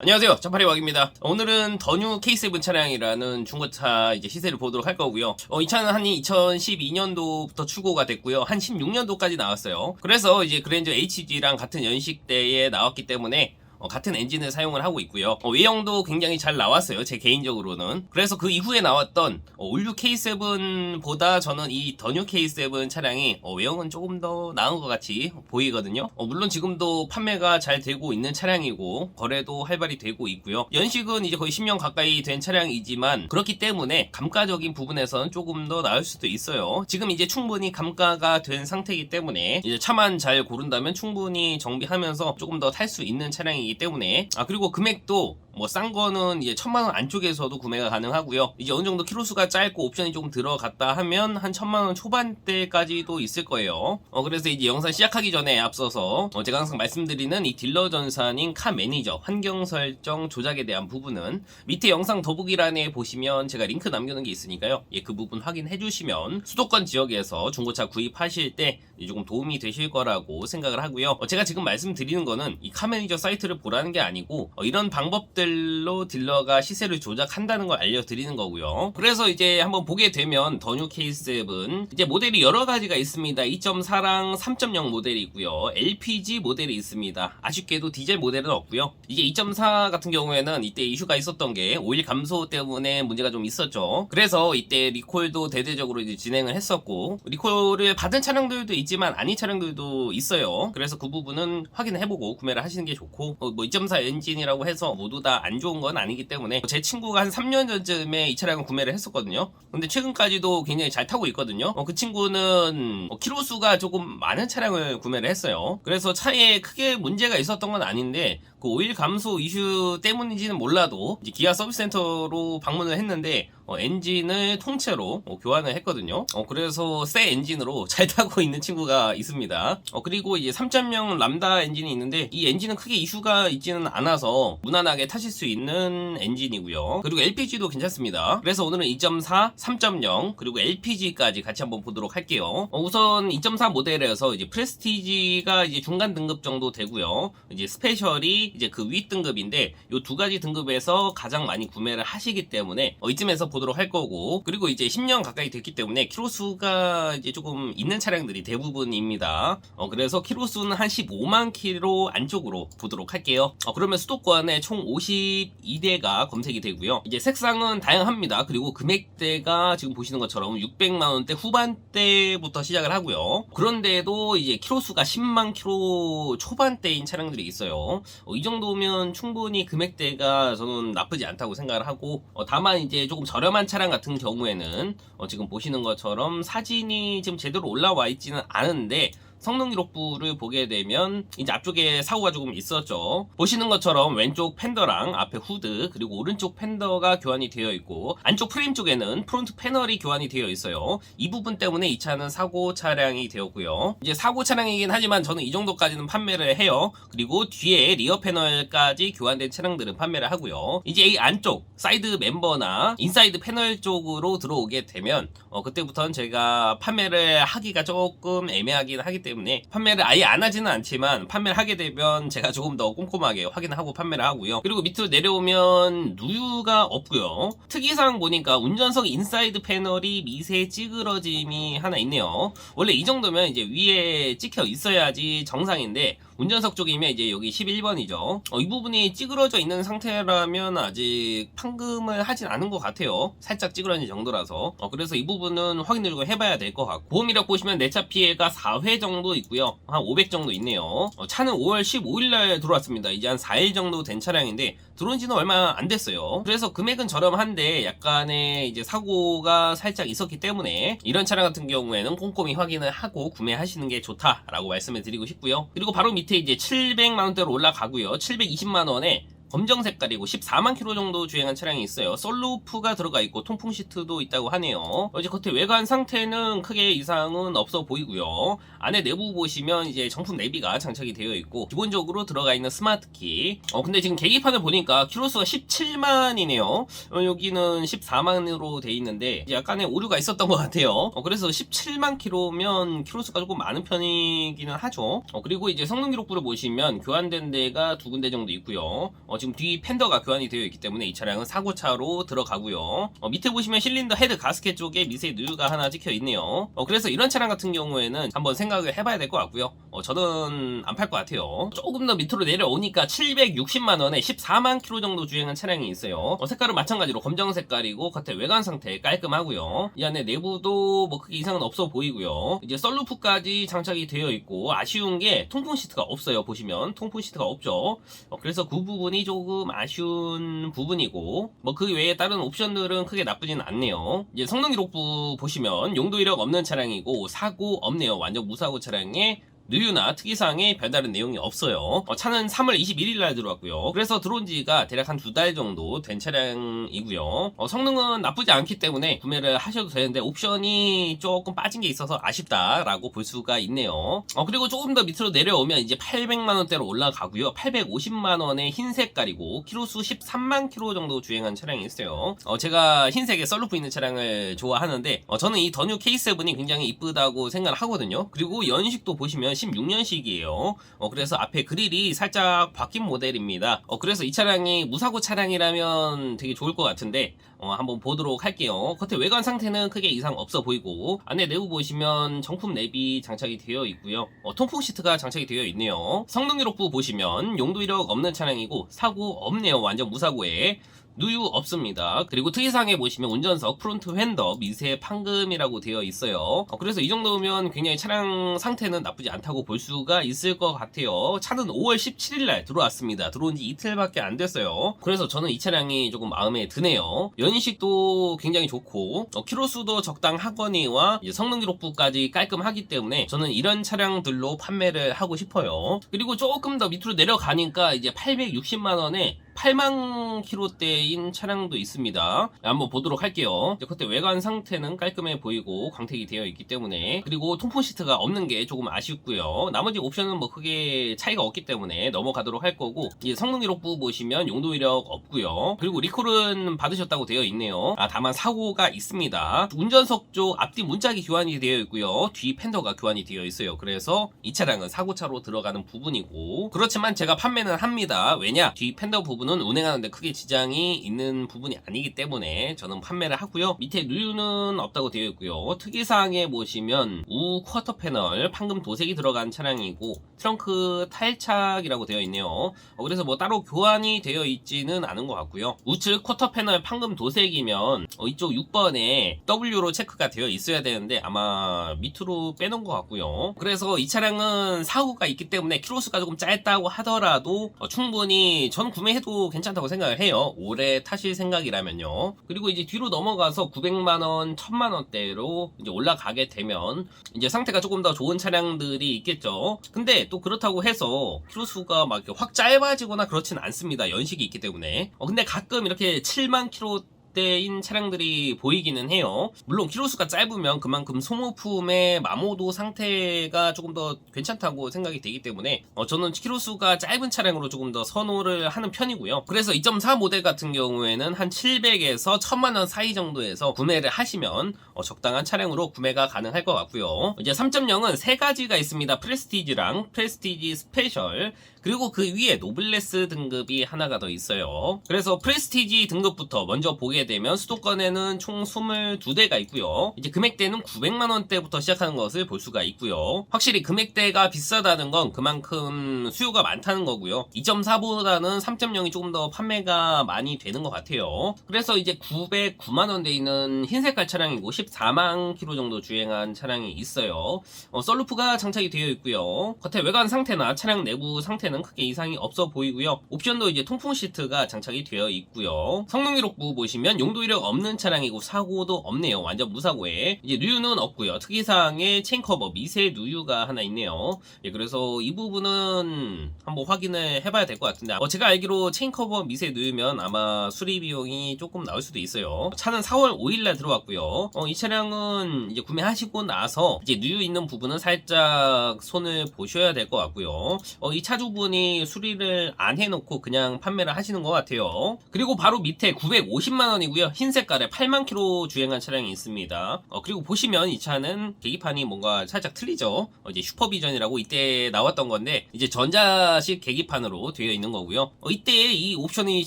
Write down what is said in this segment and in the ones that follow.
안녕하세요. 자파리 왁입니다. 오늘은 더뉴 K7 차량이라는 중고차 이제 시세를 보도록 할 거고요. 어, 이 차는 한 2012년도부터 출고가 됐고요. 한 16년도까지 나왔어요. 그래서 이제 그랜저 HG랑 같은 연식대에 나왔기 때문에 어, 같은 엔진을 사용을 하고 있고요. 어, 외형도 굉장히 잘 나왔어요. 제 개인적으로는. 그래서 그 이후에 나왔던 어, 올류 K7보다 저는 이 더뉴 K7 차량이 어, 외형은 조금 더 나은 것 같이 보이거든요. 어, 물론 지금도 판매가 잘 되고 있는 차량이고 거래도 활발히 되고 있고요. 연식은 이제 거의 10년 가까이 된 차량이지만 그렇기 때문에 감가적인 부분에서는 조금 더 나을 수도 있어요. 지금 이제 충분히 감가가 된 상태이기 때문에 이제 차만 잘 고른다면 충분히 정비하면서 조금 더 탈 수 있는 차량이기 때문에. 아 그리고 금액도 뭐 싼 거는 이제 천만 원 안쪽에서도 구매가 가능하고요. 이제 어느 정도 키로수가 짧고 옵션이 조금 들어갔다 하면 한 천만 원 초반대까지도 있을 거예요. 어 그래서 이제 영상 시작하기 전에 앞서서 어, 제가 항상 말씀드리는 이 딜러 전산인 카 매니저 환경 설정 조작에 대한 부분은 밑에 영상 더보기란에 보시면 제가 링크 남겨놓은 게 있으니까요. 예, 그 부분 확인해 주시면 수도권 지역에서 중고차 구입하실 때 조금 도움이 되실 거라고 생각을 하고요. 어, 제가 지금 말씀드리는 거는 이 카 매니저 사이트를 보라는 게 아니고 어, 이런 방법들 로 딜러가 시세를 조작한다는 걸 알려드리는 거고요. 그래서 이제 한번 보게 되면 더뉴 K7 이제 모델이 여러 가지가 있습니다. 2.4랑 3.0 모델이 있고요. LPG 모델이 있습니다. 아쉽게도 디젤 모델은 없고요. 이게 2.4 같은 경우에는 이때 이슈가 있었던 게 오일 감소 때문에 문제가 좀 있었죠. 그래서 이때 리콜도 대대적으로 이제 진행을 했었고 리콜을 받은 차량들도 있지만 아닌 차량들도 있어요. 그래서 그 부분은 확인을 해보고 구매를 하시는 게 좋고 어, 뭐2.4 엔진이라고 해서 모두 다안 좋은 건 아니기 때문에 제 친구가 한 3년 전쯤에 이 차량을 구매를 했었거든요. 근데 최근까지도 굉장히 잘 타고 있거든요. 어, 그 친구는 어, 키로수가 조금 많은 차량을 구매를 했어요. 그래서 차에 크게 문제가 있었던 건 아닌데 그 오일 감소 이슈 때문인지는 몰라도 기아 서비스 센터로 방문을 했는데 어, 엔진을 통째로 어, 교환을 했거든요. 어, 그래서 새 엔진으로 잘 타고 있는 친구가 있습니다. 어, 그리고 이제 3.0 람다 엔진이 있는데 이 엔진은 크게 이슈가 있지는 않아서 무난하게 타실 수 있는 엔진이고요. 그리고 LPG도 괜찮습니다. 그래서 오늘은 2.4, 3.0 그리고 LPG까지 같이 한번 보도록 할게요. 어, 우선 2.4 모델에서 이제 프레스티지가 이제 중간 등급 정도 되고요. 이제 스페셜이 이제 그위 등급인데 이두 가지 등급에서 가장 많이 구매를 하시기 때문에 어, 이쯤에서 보도록 할 거고 그리고 이제 10년 가까이 됐기 때문에 키로수가 이제 조금 있는 차량들이 대부분입니다. 어, 그래서 키로수는 한 15만 킬로 안쪽으로 보도록 할게요. 어, 그러면 수도권에 총 52대가 검색이 되고요. 이제 색상은 다양합니다. 그리고 금액대가 지금 보시는 것처럼 600만 원대 후반대부터 시작을 하고요. 그런데도 이제 키로수가 10만 킬로 초반대인 차량들이 있어요. 어, 이 정도면 충분히 금액대가 저는 나쁘지 않다고 생각을 하고 어, 다만 이제 조금 저렴한 차량 같은 경우에는 어, 지금 보시는 것처럼 사진이 지금 제대로 올라와 있지는 않은데 성능 기록부를 보게 되면 이제 앞쪽에 사고가 조금 있었죠. 보시는 것처럼 왼쪽 팬더랑 앞에 후드 그리고 오른쪽 팬더가 교환이 되어 있고 안쪽 프레임 쪽에는 프론트 패널이 교환이 되어 있어요. 이 부분 때문에 이 차는 사고 차량이 되었고요. 이제 사고 차량이긴 하지만 저는 이 정도까지는 판매를 해요. 그리고 뒤에 리어 패널까지 교환된 차량들은 판매를 하고요. 이제 이 안쪽 사이드 멤버나 인사이드 패널 쪽으로 들어오게 되면 어, 그때부터는 제가 판매를 하기가 조금 애매하긴 하기 때문에 판매를 아예 안 하지는 않지만 판매를 하게 되면 제가 조금 더 꼼꼼하게 확인하고 판매를 하고요. 그리고 밑으로 내려오면 누유가 없고요. 특이사항 보니까 운전석 인사이드 패널이 미세 찌그러짐이 하나 있네요. 원래 이 정도면 이제 위에 찍혀 있어야지 정상인데 운전석 쪽이면 이제 여기 11번이죠. 어, 이 부분이 찌그러져 있는 상태라면 아직 판금을 하진 않은 것 같아요. 살짝 찌그러진 정도라서. 어, 그래서 이 부분은 확인을 좀 해봐야 될 것 같고. 보험 이력 보시면 내차 피해가 4회 정도 있고요. 한 500 정도 있네요. 어, 차는 5월 15일 날 들어왔습니다. 이제 한 4일 정도 된 차량인데 들어온 지는 얼마 안 됐어요. 그래서 금액은 저렴한데 약간의 이제 사고가 살짝 있었기 때문에 이런 차량 같은 경우에는 꼼꼼히 확인을 하고 구매하시는 게 좋다라고 말씀을 드리고 싶고요. 그리고 바로 밑에 이제 700만 원대로 올라가고요. 720만 원에 검정 색깔이고 14만 킬로 정도 주행한 차량이 있어요. 솔루프가 들어가 있고 통풍 시트도 있다고 하네요. 어제 겉에 외관 상태는 크게 이상은 없어 보이고요. 안에 내부 보시면 이제 정품 내비가 장착이 되어 있고 기본적으로 들어가 있는 스마트 키. 어 근데 지금 계기판을 보니까 키로수가 17만이네요. 어, 여기는 14만으로 돼 있는데 약간의 오류가 있었던 것 같아요. 어, 그래서 17만 킬로면 키로수가 조금 많은 편이기는 하죠. 어, 그리고 이제 성능 기록부를 보시면 교환된 데가 두 군데 정도 있고요. 어, 어, 지금 뒤 팬더가 교환이 되어 있기 때문에 이 차량은 사고차로 들어가고요. 어, 밑에 보시면 실린더 헤드 가스켓 쪽에 미세 누유가 하나 찍혀 있네요. 어, 그래서 이런 차량 같은 경우에는 한번 생각을 해봐야 될 것 같고요. 어, 저는 안 팔 것 같아요. 조금 더 밑으로 내려오니까 760만 원에 14만 킬로 정도 주행한 차량이 있어요. 어, 색깔은 마찬가지로 검정 색깔이고 겉에 외관 상태 깔끔하고요. 이 안에 내부도 뭐 크게 이상은 없어 보이고요. 이제 썰루프까지 장착이 되어 있고 아쉬운 게 통풍 시트가 없어요. 보시면 통풍 시트가 없죠. 어, 그래서 그 부분이 조금 아쉬운 부분이고 뭐 그 외에 다른 옵션들은 크게 나쁘진 않네요. 이제 성능 기록부 보시면 용도 이력 없는 차량이고 사고 없네요. 완전 무사고 차량에 누유나 특이사항에 별다른 내용이 없어요. 어, 차는 3월 21일 날 들어왔고요. 그래서 들어온 지가 대략 한 두 달 정도 된 차량이고요. 어, 성능은 나쁘지 않기 때문에 구매를 하셔도 되는데 옵션이 조금 빠진 게 있어서 아쉽다라고 볼 수가 있네요. 어, 그리고 조금 더 밑으로 내려오면 이제 800만 원대로 올라가고요. 850만 원의 흰 색깔이고 키로수 13만 킬로 정도 주행한 차량이 있어요. 어, 제가 흰색에 썰루프 있는 차량을 좋아하는데 어, 저는 이 더뉴 K7이 굉장히 이쁘다고 생각을 하거든요. 그리고 연식도 보시면 16년식이에요. 어, 그래서 앞에 그릴이 살짝 바뀐 모델입니다. 어, 그래서 이 차량이 무사고 차량이라면 되게 좋을 것 같은데 어, 한번 보도록 할게요. 겉에 외관 상태는 크게 이상 없어 보이고 안에 내부 보시면 정품 랩이 장착이 되어 있고요. 어, 통풍 시트가 장착이 되어 있네요. 성능 기록부 보시면 용도 이력 없는 차량이고 사고 없네요. 완전 무사고에 누유 없습니다. 그리고 특이사항에 보시면 운전석 프론트 휀더 미세 판금이라고 되어 있어요. 어, 그래서 이 정도면 굉장히 차량 상태는 나쁘지 않다고 볼 수가 있을 것 같아요. 차는 5월 17일 날 들어왔습니다. 들어온 지 이틀밖에 안 됐어요. 그래서 저는 이 차량이 조금 마음에 드네요. 연식도 굉장히 좋고 어, 키로수도 적당하거니와 성능 기록부까지 깔끔하기 때문에 저는 이런 차량들로 판매를 하고 싶어요. 그리고 조금 더 밑으로 내려가니까 이제 860만 원에 8만 킬로대인 차량도 있습니다. 한번 보도록 할게요. 이제 그때 외관 상태는 깔끔해 보이고 광택이 되어 있기 때문에 그리고 통풍 시트가 없는 게 조금 아쉽고요. 나머지 옵션은 뭐 크게 차이가 없기 때문에 넘어가도록 할 거고 이제 성능 기록부 보시면 용도 이력 없고요. 그리고 리콜은 받으셨다고 되어 있네요. 아 다만 사고가 있습니다. 운전석 쪽 앞뒤 문짝이 교환이 되어 있고요. 뒤 팬더가 교환이 되어 있어요. 그래서 이 차량은 사고차로 들어가는 부분이고 그렇지만 제가 판매는 합니다. 왜냐 뒤 팬더 부분 부분은 운행하는데 크게 지장이 있는 부분이 아니기 때문에 저는 판매를 하고요. 밑에 누유는 없다고 되어 있고요. 특이사항에 보시면 우 쿼터 패널 판금 도색이 들어간 차량이고 트렁크 탈착이라고 되어 있네요. 어, 그래서 뭐 따로 교환이 되어 있지는 않은 것 같고요. 우측 쿼터 패널 판금 도색이면 어, 이쪽 6번에 W로 체크가 되어 있어야 되는데 아마 밑으로 빼놓은 것 같고요. 그래서 이 차량은 사고가 있기 때문에 키로수가 조금 짧다고 하더라도 어, 충분히 전 구매해도 괜찮다고 생각을 해요. 오래 타실 생각이라면요. 그리고 이제 뒤로 넘어가서 900만원, 1000만원대로 이제 올라가게 되면 이제 상태가 조금 더 좋은 차량들이 있겠죠. 근데 또 그렇다고 해서 키로수가 막 확 짧아지거나 그렇진 않습니다. 연식이 있기 때문에. 어, 근데 가끔 이렇게 7만 킬로 대인 차량들이 보이기는 해요. 물론 키로수가 짧으면 그만큼 소모품의 마모도 상태가 조금 더 괜찮다고 생각이 되기 때문에 어, 저는 키로수가 짧은 차량으로 조금 더 선호를 하는 편이고요. 그래서 2.4 모델 같은 경우에는 한 700에서 1000만 원 사이 정도에서 구매를 하시면 어, 적당한 차량으로 구매가 가능할 것 같고요. 이제 3.0은 세 가지가 있습니다. 프레스티지랑 프레스티지 스페셜 그리고 그 위에 노블레스 등급이 하나가 더 있어요. 그래서 프레스티지 등급부터 먼저 보게 되면 수도권에는 총 22대가 있고요. 이제 금액대는 900만 원대부터 시작하는 것을 볼 수가 있고요. 확실히 금액대가 비싸다는 건 그만큼 수요가 많다는 거고요. 2.4보다는 3.0이 조금 더 판매가 많이 되는 것 같아요. 그래서 이제 909만 원대 있는 흰 색깔 차량이고 14만 킬로 정도 주행한 차량이 있어요. 어, 썰루프가 장착이 되어 있고요. 겉에 외관 상태나 차량 내부 상태는 크게 이상이 없어 보이고요. 옵션도 이제 통풍 시트가 장착이 되어 있고요. 성능 기록부 보시면 용도 이력 없는 차량이고 사고도 없네요. 완전 무사고에 이제 누유는 없고요. 특이사항에 체인 커버 미세 누유가 하나 있네요. 예, 그래서 이 부분은 한번 확인을 해봐야 될 것 같은데 어, 제가 알기로 체인 커버 미세 누유면 아마 수리 비용이 조금 나올 수도 있어요. 차는 4월 5일날 들어왔고요. 어, 이 차량은 이제 구매하시고 나서 이제 누유 있는 부분은 살짝 손을 보셔야 될 것 같고요. 어, 이 차주분 대부분이 수리를 안 해놓고 그냥 판매를 하시는 것 같아요. 그리고 바로 밑에 950만 원이고요. 흰 색깔에 8만 킬로 주행한 차량이 있습니다. 어, 그리고 보시면 이 차는 계기판이 뭔가 살짝 틀리죠. 어, 이제 슈퍼비전이라고 이때 나왔던 건데 이제 전자식 계기판으로 되어 있는 거고요. 어, 이때 이 옵션이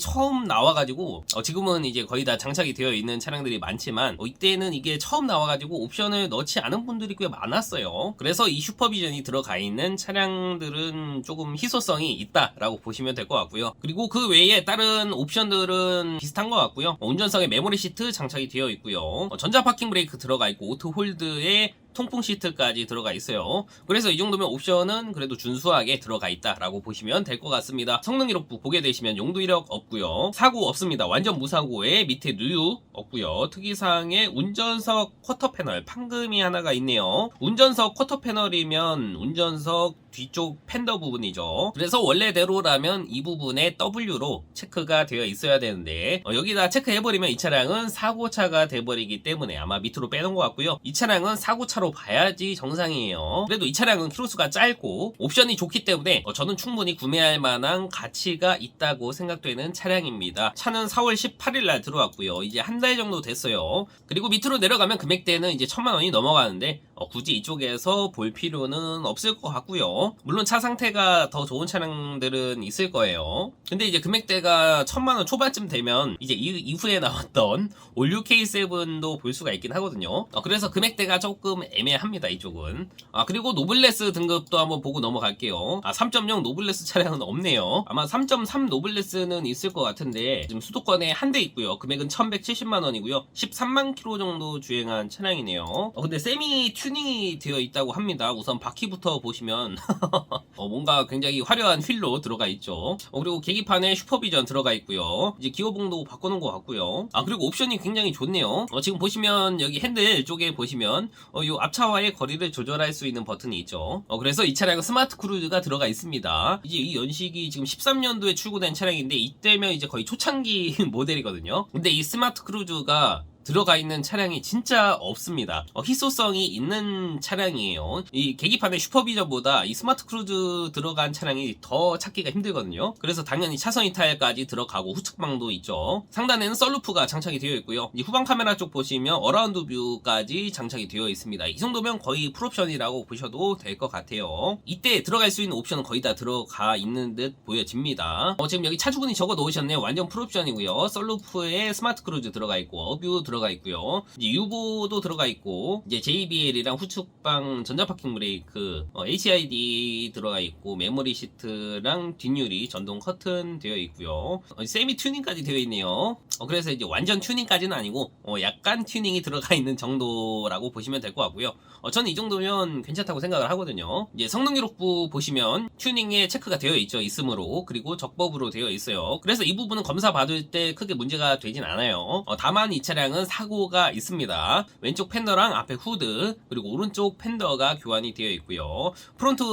처음 나와가지고 어, 지금은 이제 거의 다 장착이 되어 있는 차량들이 많지만 어, 이때는 이게 처음 나와가지고 옵션을 넣지 않은 분들이 꽤 많았어요. 그래서 이 슈퍼비전이 들어가 있는 차량들은 조금 희소 성이 있다라고 보시면 될 것 같고요. 그리고 그 외에 다른 옵션들은 비슷한 것 같고요. 어, 운전석에 메모리 시트 장착이 되어 있고요. 어, 전자 파킹 브레이크 들어가 있고 오토 홀드에 통풍 시트까지 들어가 있어요. 그래서 이 정도면 옵션은 그래도 준수하게 들어가 있다라고 보시면 될 것 같습니다. 성능 기록부 보게 되시면 용도 이력 없고요. 사고 없습니다. 완전 무사고에 밑에 누유 없고요. 특이사항에 운전석 쿼터 패널 판금이 하나가 있네요. 운전석 쿼터 패널이면 운전석 뒤쪽 팬더 부분이죠. 그래서 원래대로라면 이 부분에 W로 체크가 되어 있어야 되는데 어, 여기다 체크해버리면 이 차량은 사고차가 돼버리기 때문에 아마 밑으로 빼놓은 것 같고요. 이 차량은 사고차로 봐야지 정상이에요. 그래도 이 차량은 키로수가 짧고 옵션이 좋기 때문에 어, 저는 충분히 구매할 만한 가치가 있다고 생각되는 차량입니다. 차는 4월 18일 날 들어왔고요. 이제 한 달 정도 됐어요. 그리고 밑으로 내려가면 금액대는 이제 천만 원이 넘어가는데 어, 굳이 이쪽에서 볼 필요는 없을 것 같고요. 물론 차 상태가 더 좋은 차량들은 있을 거예요. 근데 이제 금액대가 천만 원 초반쯤 되면 이제 이, 이후에 나왔던 올류 K7도 볼 수가 있긴 하거든요. 어, 그래서 금액대가 조금 애매합니다. 이쪽은. 아 그리고 노블레스 등급도 한번 보고 넘어갈게요. 아 3.0 노블레스 차량은 없네요. 아마 3.3 노블레스는 있을 것 같은데 지금 수도권에 한 대 있고요. 금액은 1,170만 원이고요. 13만 킬로 정도 주행한 차량이네요. 어, 근데 세미 튜 닝이 되어 있다고 합니다. 우선 바퀴부터 보시면 어, 뭔가 굉장히 화려한 휠로 들어가 있죠. 어, 그리고 계기판에 슈퍼비전 들어가 있고요. 이제 기어봉도 바꿔놓은 것 같고요. 아 그리고 옵션이 굉장히 좋네요. 어, 지금 보시면 여기 핸들 쪽에 보시면 어, 요 앞차와의 거리를 조절할 수 있는 버튼이 있죠. 어, 그래서 이 차량은 스마트 크루즈가 들어가 있습니다. 이제 이 연식이 지금 13년도에 출고된 차량인데 이때면 이제 거의 초창기 모델이거든요. 근데 이 스마트 크루즈가 들어가 있는 차량이 진짜 없습니다. 어, 희소성이 있는 차량이에요. 이 계기판의 슈퍼비전보다 이 스마트 크루즈 들어간 차량이 더 찾기가 힘들거든요. 그래서 당연히 차선 이탈까지 들어가고 후측방도 있죠. 상단에는 썰루프가 장착이 되어 있고요. 이 후방 카메라 쪽 보시면 어라운드 뷰까지 장착이 되어 있습니다. 이 정도면 거의 풀옵션이라고 보셔도 될 것 같아요. 이때 들어갈 수 있는 옵션은 거의 다 들어가 있는 듯 보여집니다. 어, 지금 여기 차주분이 적어 놓으셨네요. 완전 풀옵션이고요. 썰루프에 스마트 크루즈 들어가 있고 어뷰 들어가 있고요. 이제 유보도 들어가 있고 이제 JBL이랑 후측방 전자 파킹 브레이크, 어, HID 들어가 있고 메모리 시트랑 뒷유리 전동 커튼 되어 있고요. 어, 세미 튜닝까지 되어 있네요. 어, 그래서 이제 완전 튜닝까지는 아니고 어, 약간 튜닝이 들어가 있는 정도라고 보시면 될 것 같고요. 어, 저는 이 정도면 괜찮다고 생각을 하거든요. 이제 성능 기록부 보시면 튜닝에 체크가 되어 있죠. 있으므로 그리고 적법으로 되어 있어요. 그래서 이 부분은 검사 받을 때 크게 문제가 되진 않아요. 어, 다만 이 차량은 사고가 있습니다. 왼쪽 팬더랑 앞에 후드 그리고 오른쪽 팬더가 교환이 되어 있고요. 프론트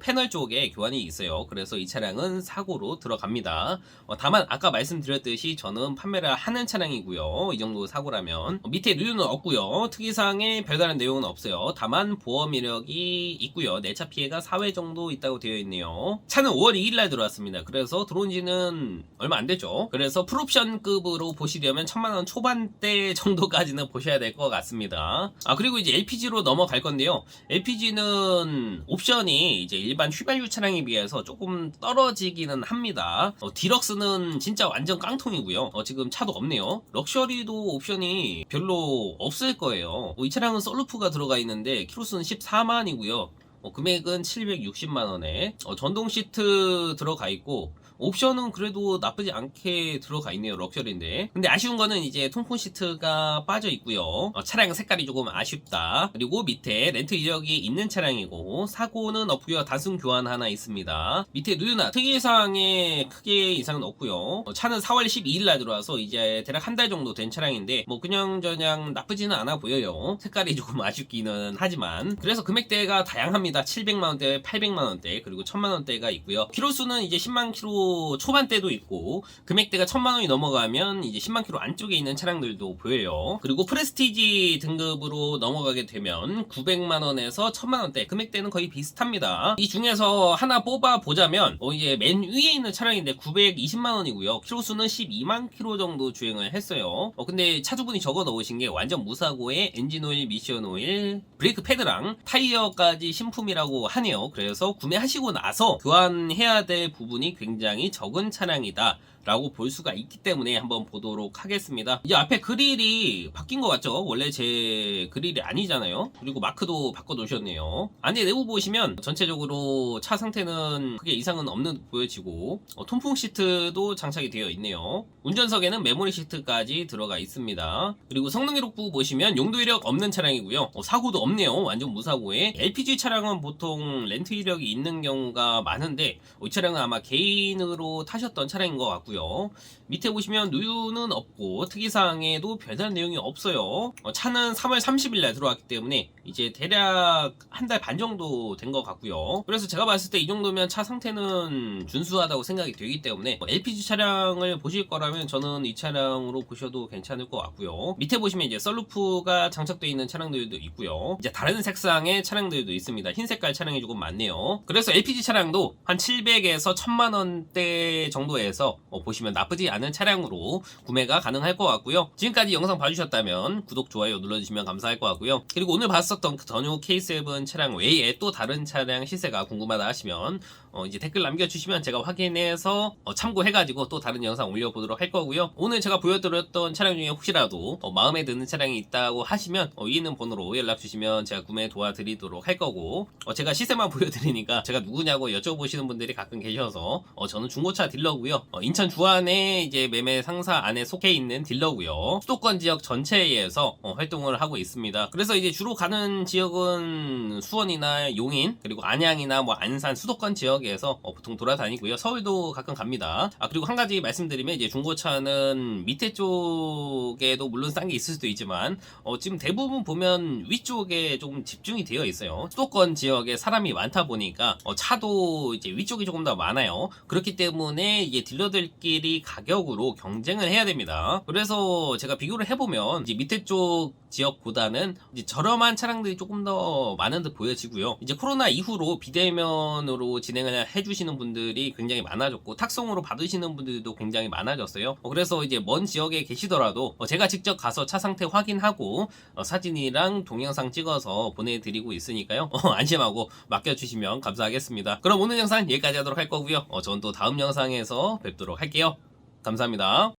패널 쪽에 교환이 있어요. 그래서 이 차량은 사고로 들어갑니다. 어, 다만 아까 말씀드렸듯이 저는 판매를 하는 차량이고요. 이 정도 사고라면 어, 밑에 누유는 없고요. 특이사항에 별다른 내용은 없어요. 다만 보험 이력이 있고요. 내 차 피해가 4회 정도 있다고 되어 있네요. 차는 5월 2일 날 들어왔습니다. 그래서 들어온 지는 얼마 안 됐죠. 그래서 풀옵션급으로 보시려면 천만 원 초반대 정도까지는 보셔야 될 것 같습니다. 아 그리고 이제 LPG로 넘어갈 건데요. LPG는 옵션이 이제 일반 휘발유 차량에 비해서 조금 떨어지기는 합니다. 어, 디럭스는 진짜 완전 깡통이고요. 어, 지금 차도 없네요. 럭셔리도 옵션이 별로 없을 거예요. 어, 이 차량은 썰루프가 들어가 있는데 키로수는 14만이고요. 어, 금액은 760만 원에 어, 전동 시트 들어가 있고 옵션은 그래도 나쁘지 않게 들어가 있네요 럭셔리인데. 근데 아쉬운 거는 이제 통풍 시트가 빠져 있고요. 어, 차량 색깔이 조금 아쉽다. 그리고 밑에 렌트 이력이 있는 차량이고 사고는 없고요 단순 교환 하나 있습니다. 밑에 누유나 특이사항에 크게 이상은 없고요. 어, 차는 4월 12일 날 들어와서 이제 대략 한 달 정도 된 차량인데 뭐 그냥 저냥 나쁘지는 않아 보여요. 색깔이 조금 아쉽기는 하지만. 그래서 금액대가 다양합니다. 700만 원대 800만 원대 그리고 1000만 원대가 있고요. 키로수는 이제 10만 킬로 초반대도 있고 금액대가 천만 원이 넘어가면 이제 10만 킬로 안쪽에 있는 차량들도 보여요. 그리고 프레스티지 등급으로 넘어가게 되면 900만 원에서 1000만 원대 금액대는 거의 비슷합니다. 이 중에서 하나 뽑아 보자면 어 이제 맨 위에 있는 차량인데 920만 원이고요. 키로수는 12만 킬로 정도 주행을 했어요. 어 근데 차주분이 적어 넣으신 게 완전 무사고에 엔진 오일, 미션 오일, 브레이크 패드랑 타이어까지 신품이라고 하네요. 그래서 구매하시고 나서 교환해야 될 부분이 굉장히 적은 차량이다. 라고 볼 수가 있기 때문에 한번 보도록 하겠습니다. 이제 앞에 그릴이 바뀐 것 같죠? 원래 제 그릴이 아니잖아요. 그리고 마크도 바꿔 놓으셨네요. 안에 내부 보시면 전체적으로 차 상태는 크게 이상은 없는 듯 보여지고 어, 통풍 시트도 장착이 되어 있네요. 운전석에는 메모리 시트까지 들어가 있습니다. 그리고 성능 기록부 보시면 용도 이력 없는 차량이고요. 어, 사고도 없네요. 완전 무사고에 LPG 차량은 보통 렌트 이력이 있는 경우가 많은데 어, 이 차량은 아마 개인 으로 타셨던 차량인 것 같고요. 밑에 보시면 누유는 없고 특이사항에도 별다른 내용이 없어요. 어, 차는 3월 30일 날 들어왔기 때문에 이제 대략 한 달 반 정도 된 것 같고요. 그래서 제가 봤을 때 이 정도면 차 상태는 준수하다고 생각이 되기 때문에 뭐 LPG 차량을 보실 거라면 저는 이 차량으로 보셔도 괜찮을 것 같고요. 밑에 보시면 이제 썰루프가 장착되어 있는 차량들도 있고요. 이제 다른 색상의 차량들도 있습니다. 흰 색깔 차량이 조금 많네요. 그래서 LPG 차량도 한 700에서 1000만 원대 정도에서 어, 보시면 나쁘지 않은 차량으로 구매가 가능할 것 같고요. 지금까지 영상 봐주셨다면 구독, 좋아요 눌러주시면 감사할 것 같고요. 그리고 오늘 봤 었던 그 전후 K7 차량 외에 또 다른 차량 시세가 궁금하다 하시면 어, 이제 댓글 남겨주시면 제가 확인해서 어, 참고해가지고 또 다른 영상 올려보도록 할 거고요. 오늘 제가 보여드렸던 차량 중에 혹시라도 어, 마음에 드는 차량이 있다고 하시면 어, 위에 있는 번호로 연락 주시면 제가 구매 도와드리도록 할 거고 어, 제가 시세만 보여드리니까 제가 누구냐고 여쭤보시는 분들이 가끔 계셔서 어, 저는 중고차 딜러고요. 어, 인천 주안에 이제 매매 상사 안에 속해 있는 딜러고요. 수도권 지역 전체에서 어, 활동을 하고 있습니다. 그래서 이제 주로 가는 지역은 수원이나 용인 그리고 안양이나 뭐 안산 수도권 지역에서 어, 보통 돌아다니고요. 서울도 가끔 갑니다. 아 그리고 한 가지 말씀드리면 이제 중고차는 밑에 쪽에도 물론 싼 게 있을 수도 있지만 어, 지금 대부분 보면 위쪽에 조금 집중이 되어 있어요. 수도권 지역에 사람이 많다 보니까 어, 차도 이제 위쪽이 조금 더 많아요. 그렇기 때문에 이게 딜러들끼리 가격으로 경쟁을 해야 됩니다. 그래서 제가 비교를 해보면 이제 밑에 쪽 지역보다는 이제 저렴한 차량들이 조금 더 많은 듯 보여지고요. 이제 코로나 이후로 비대면으로 진행을 해주시는 분들이 굉장히 많아졌고 탁송으로 받으시는 분들도 굉장히 많아졌어요. 어, 그래서 이제 먼 지역에 계시더라도 어, 제가 직접 가서 차 상태 확인하고 어, 사진이랑 동영상 찍어서 보내드리고 있으니까요. 어, 안심하고 맡겨주시면 감사하겠습니다. 그럼 오늘 영상 여기까지 하도록 할 거고요. 어, 저는 또 다음 영상에서 뵙도록 할게요. 감사합니다.